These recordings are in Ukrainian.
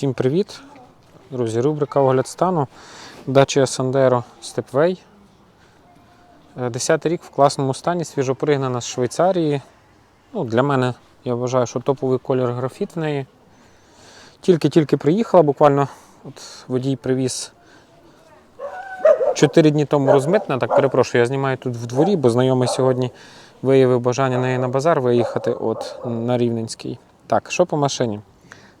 Всім привіт! Друзі, рубрика огляд стану. Дача Sandero Stepway. Е, Десятий рік в класному стані, свіжопригнана з Швейцарії. Ну, для мене я вважаю, що топовий колір графіт в неї. Тільки-тільки приїхала, буквально от водій привіз 4 дні тому розмитна. Так, перепрошую, я знімаю тут в дворі, бо знайомий сьогодні виявив бажання неї на базар виїхати от, на Рівненський. Так, що по машині?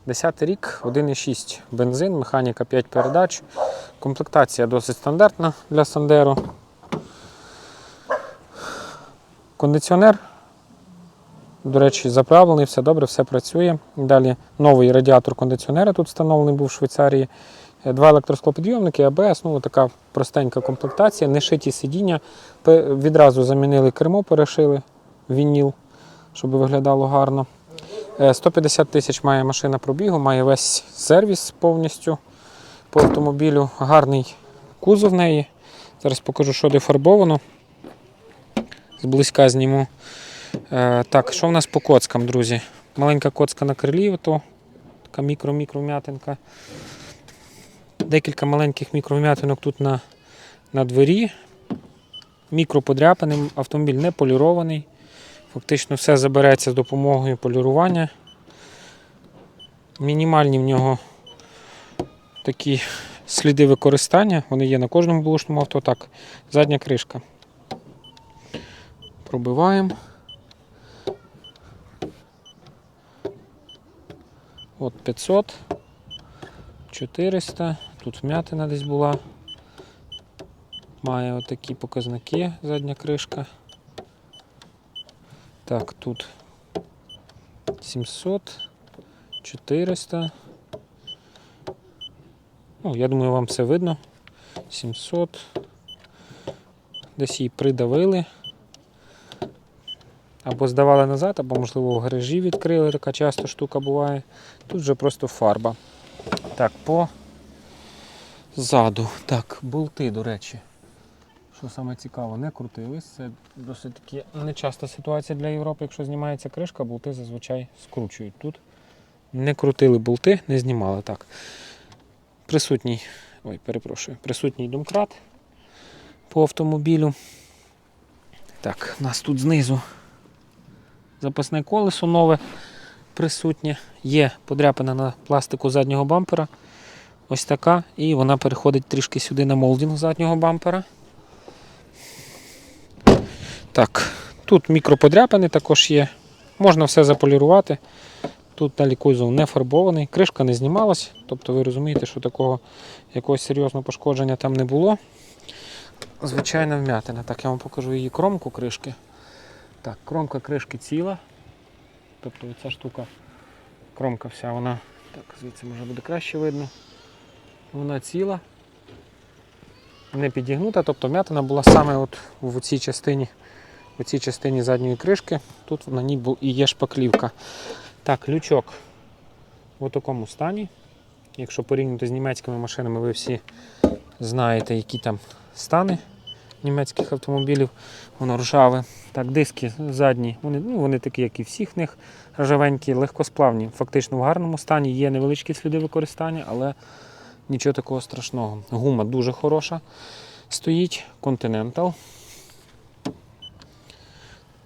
10 рік, 1,6 бензин, механіка 5 передач. Комплектація досить стандартна для Сандеро. Кондиціонер. До речі, заправлений, все добре, все працює. Далі новий радіатор кондиціонера тут встановлений був в Швейцарії. Е, Два електросклопідйомники, АБС, ну така простенька комплектація, не шиті сидіння. Відразу замінили кермо, перешили вініл, щоб виглядало гарно. Е, 150 тисяч має машина пробігу, має весь сервіс повністю по автомобілю. Гарний кузов в неї. Зараз покажу, що де фарбовано. Зблизька зніму. Е, так, що в нас по коцкам, друзі? Маленька коцка на крилі, ото, така мікро-мікро вм'ятинка. Декілька маленьких мікровм'ятинок тут на, на двері. Мікроподряпаний, автомобіль не полірований. Фактично все забереться з допомогою полірування. Мінімальні в нього такі сліди використання. Вони є на кожному булочному авто. Так, задня кришка. Пробиваємо. От 500, 400, тут вмятина десь була. Має отакі показники задня кришка. Так, тут 700, 400. Ну, я думаю, вам все видно. 700. Десь її придавили. Або здавали назад, або, можливо, в гаражі відкрили. Така часто штука буває. Тут вже просто фарба. Так, по ззаду. Так, болти, до речі. Що саме цікаво, не крутились. Це досить таки нечаста ситуація для Європи. Якщо знімається кришка, болти зазвичай скручують. Тут не крутили болти, не знімали. Так. Присутній, ой, перепрошую, присутній домкрат по автомобілю. Так, у нас тут знизу запасне колесо нове присутнє. Є подряпина на пластику заднього бампера. Ось така. І вона переходить трішки сюди на молдинг заднього бампера. Так, тут мікроподряпини також є. Можна все заполірувати. Тут далі кузов не фарбований, кришка не знімалась, тобто ви розумієте, що такого якогось серйозного пошкодження там не було. Звичайна вмятина. Так, я вам покажу її кромку кришки. Так, кромка кришки ціла. Тобто ця штука, кромка вся, вона, так, звідси може буде краще видно. Вона ціла, не підігнута, тобто вмятина була саме от в цій частині, в цій частині задньої кришки. Тут на ній і є шпаклівка. Так, лючок в такому стані. Якщо порівняти з німецькими машинами, ви всі знаєте, які там стани німецьких автомобілів. Воно ржаве. Так, диски задні, вони, ну, вони такі, як і всіх них, ржавенькі, легкосплавні. Фактично в гарному стані є невеличкі сліди використання, але нічого такого страшного. Гума дуже хороша стоїть. Continental.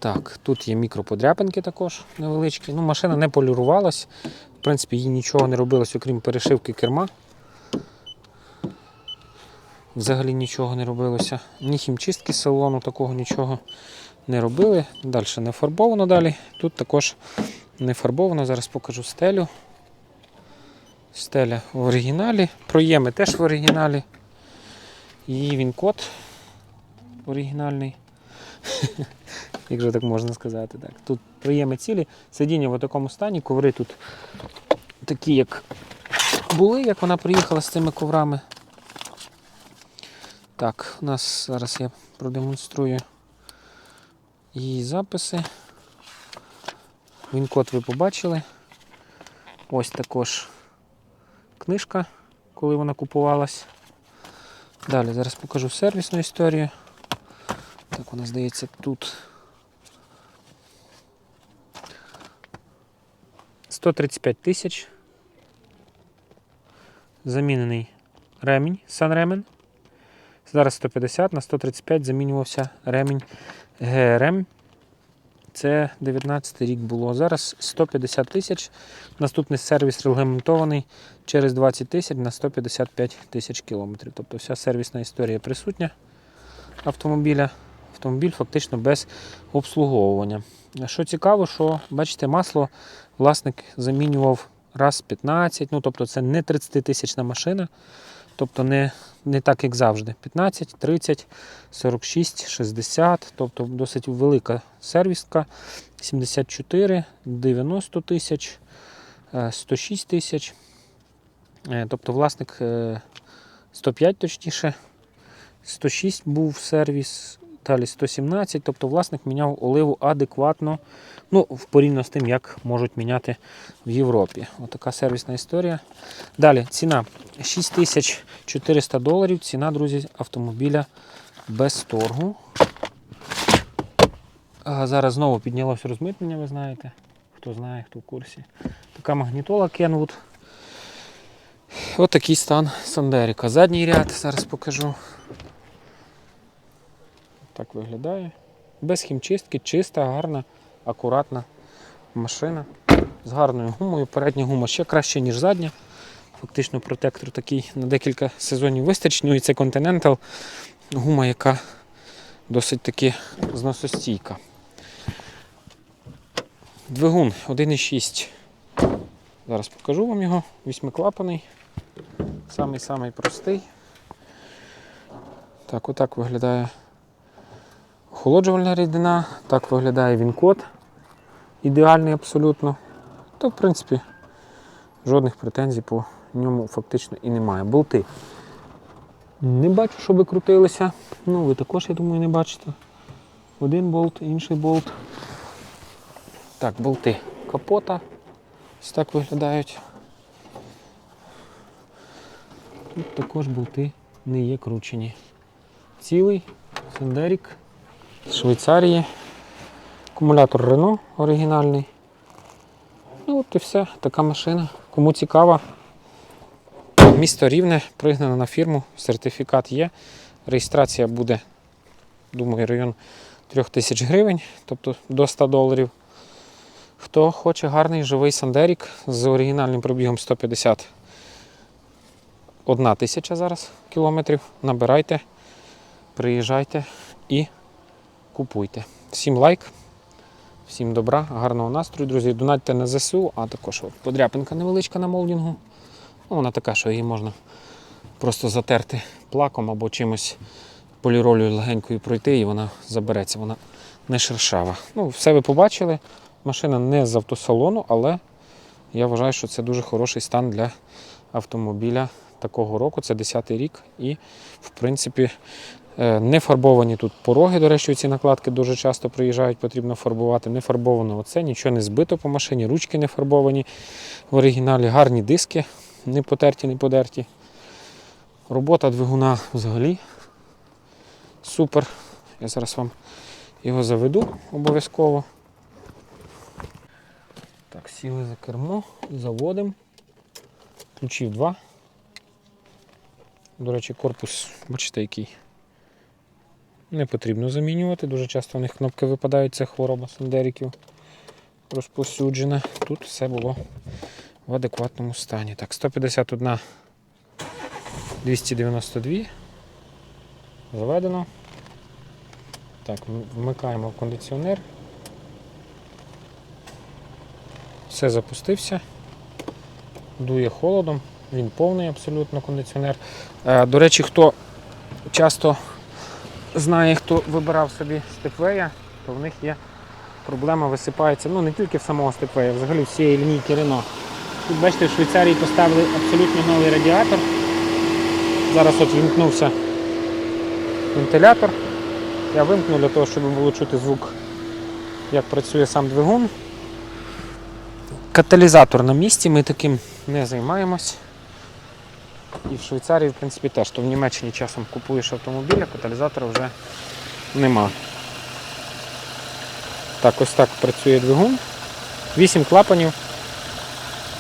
Так, тут є мікроподряпинки також невеличкі. Ну, машина не полірувалась. В принципі, їй нічого не робилось, окрім перешивки керма. Взагалі нічого не робилося. Ні хімчистки салону, такого нічого не робили. Далі не фарбовано далі. Тут також не фарбовано. Зараз покажу стелю. Стеля в оригіналі. Проєми теж в оригіналі. Її він код оригінальний. Якщо так можна сказати. Так. Тут проєми цілі, сидіння в такому стані, коври тут такі, як були, як вона приїхала з цими коврами. Так, у нас зараз я продемонструю її записи. Він-код ви побачили. Ось також книжка, коли вона купувалась. Далі зараз покажу сервісну історію. Так, вона здається тут. 135 тисяч. замінений ремінь, санремен. Зараз 150 на 135 замінювався ремінь ГРМ. Це 19 рік було. Зараз 150 тисяч. Наступний сервіс регламентований через 20 тисяч на 155 тисяч кілометрів. Тобто вся сервісна історія присутня автомобіля. Автомобіль фактично без обслуговування. Що цікаво, що бачите, масло власник замінював раз 15, ну тобто це не 30 тисячна машина, тобто не, не так, як завжди. 15, 30, 46, 60, тобто досить велика сервіска. 74, 90 тисяч, е, 106 тисяч. Е, Тобто власник е, 105 точніше, 106 був сервіс, далі 117, тобто власник міняв оливу адекватно, ну, порівняно з тим, як можуть міняти в Європі. Отака сервісна історія. Далі ціна 6400 доларів. Ціна, друзі, автомобіля без торгу. А зараз знову піднялось розмитнення, ви знаєте. Хто знає, хто в курсі. Така магнітола Kenwood. Ось такий стан Сандеріка. Задній ряд зараз покажу. Так виглядає. Без хімчистки, чиста, гарна, акуратна машина з гарною гумою. Передня гума ще краще, ніж задня. Фактично протектор такий на декілька сезонів вистачить. Ну і це Continental гума, яка досить таки зносостійка. Двигун 1,6. Зараз покажу вам його. Вісьмиклапаний. Самий-самий простий. Так, отак виглядає охолоджувальна рідина, так виглядає він код. Ідеальний абсолютно. То, в принципі, жодних претензій по ньому фактично і немає. Болти. Не бачу, щоб крутилися. Ну, ви також, я думаю, не бачите. Один болт, інший болт. Так, болти капота. Ось так виглядають. Тут також болти не є кручені. Цілий Сендерік з Швейцарії. Акумулятор Renault оригінальний. Ну от і все, така машина. Кому цікаво, місто Рівне, пригнано на фірму, сертифікат є. Реєстрація буде, думаю, район 3000 гривень, тобто до 100 доларів. Хто хоче гарний живий Сандерік з оригінальним пробігом 150 одна тисяча зараз кілометрів. Набирайте, приїжджайте і купуйте. Всім лайк, всім добра, гарного настрою, друзі. Донатьте на ЗСУ, а також от подряпинка невеличка на молдінгу. Ну, вона така, що її можна просто затерти плаком або чимось поліролью легенькою пройти, і вона забереться, вона не шершава. Ну, все ви побачили. Машина не з автосалону, але я вважаю, що це дуже хороший стан для автомобіля такого року. Це 10-й рік. І, в принципі, не фарбовані тут пороги. До речі, ці накладки дуже часто приїжджають, потрібно фарбувати. Не фарбовано оце, нічого не збито по машині, ручки не фарбовані в оригіналі, гарні диски, не потерті, не подерті. Робота двигуна взагалі супер. Я зараз вам його заведу обов'язково. Так, сіли за кермо, заводимо. Ключів два. До речі, корпус, бачите, який. Не потрібно замінювати. Дуже часто у них кнопки випадають, це хвороба сандериків розповсюджена. Тут все було в адекватному стані. Так, 151, 292. Заведено. Так, вмикаємо кондиціонер. Все запустився. Дує холодом, він повний абсолютно кондиціонер. Е, До речі, хто часто знає, хто вибирав собі степвея, то в них є проблема висипається, ну не тільки в самого степвея, взагалі всієї лінійки Рено. Тут бачите, в Швейцарії поставили абсолютно новий радіатор. Зараз от вімкнувся вентилятор. Я вимкну для того, щоб було чути звук, як працює сам двигун. Каталізатор на місці, ми таким не займаємось. І в Швейцарії, в принципі, теж, то в Німеччині часом купуєш автомобіль, а каталізатора вже нема. Так, ось так працює двигун. 8 клапанів.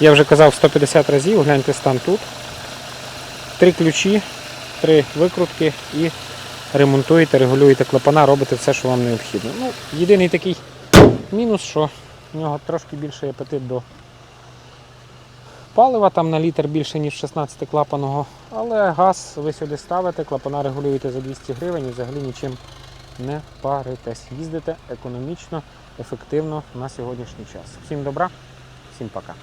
Я вже казав 150 разів, гляньте стан тут. три ключі, три викрутки і ремонтуєте, регулюєте клапана, робите все, що вам необхідно. Ну, єдиний такий мінус, що в нього трошки більший апетит до палива, там на літр більше, ніж 16 клапаного. Але газ ви сюди ставите, клапана регулюєте за 200 гривень і взагалі нічим не паритесь. Їздите економічно, ефективно на сьогоднішній час. Всім добра, всім пока.